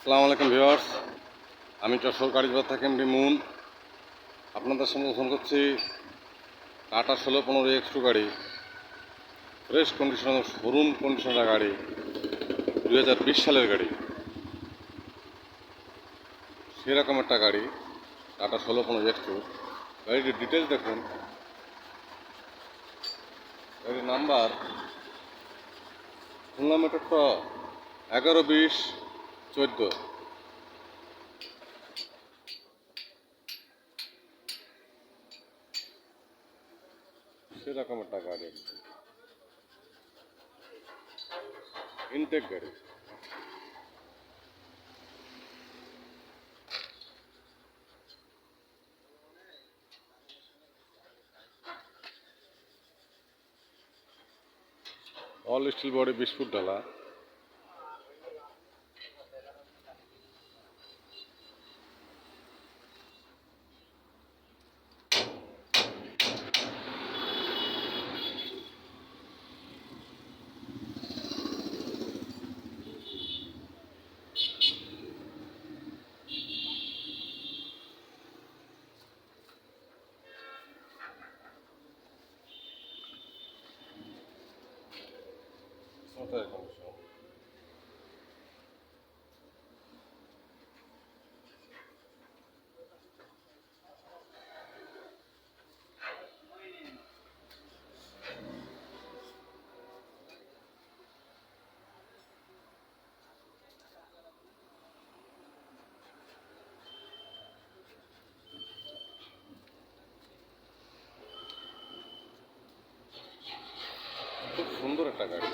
আসসালামু আলাইকুম ভিউয়ার্স। আমি যশোর গাড়িবাজার থেকে এমডি মুন। আপনাদের সঙ্গে ফোন করছি টাটা ষোলো পনেরো এক্স টু গাড়ি। ফ্রেশ কন্ডিশন শোরুম কন্ডিশনের গাড়ি। দু হাজার বিশ সালের গাড়ি। সেরকম একটা গাড়ি, টাটা ষোলো পনেরো এক্স টু গাড়িটির ডিটেলস দেখুন। গাড়ির নাম্বার খুলনা মেট্রো এগারো বিশ। চোদ্দ সেরকম একটা গাড়ি ইনটেক গাড়ি অল স্টিল বডি বিশ ফুট ঢালা Não tem como. সুন্দর একটা গাড়ি।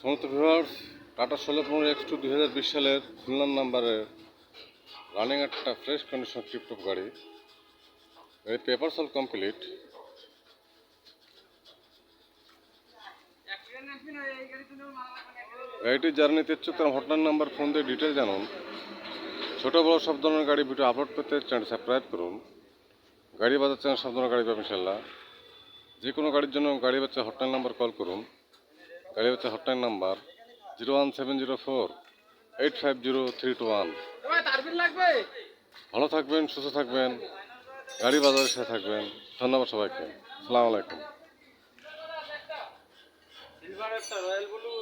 সমস্ত ভিউয়ার্স টাটা ষোলো পনেরো এক্স টু দুই হাজার বিশ সালের খুলনার নাম্বারের রানিং একটা ফ্রেশ কন্ডিশন টিপটপ গাড়ি গাড়ি। পেপার সল কমপ্লিট গাড়িটির যারা নিতে ইচ্ছুক হটলাইন নাম্বার ফোন দিয়ে ডিটেল জানুন। ছোটো বড় সব ধরনের গাড়ি ভিডিও আপলোড করতে চ্যানেল সাবস্ক্রাইব করুন। গাড়ি বাজার চ্যানেল সব ধরনের গাড়ি পাবেন ইনশাল্লাহ যে কোনো গাড়ির জন্য গাড়ি বাচ্চা হটলাইন নাম্বার কল করুন। গাড়ি বাচ্চা hotline number zero one seven zero four eight five zero three two one ভালো থাকবেন, সুস্থ থাকবেন, গাড়ি বাজারের সাথে থাকবেন। ধন্যবাদ সবাইকে। সালাম আলাইকুম। একটা রয়্যাল ব্লু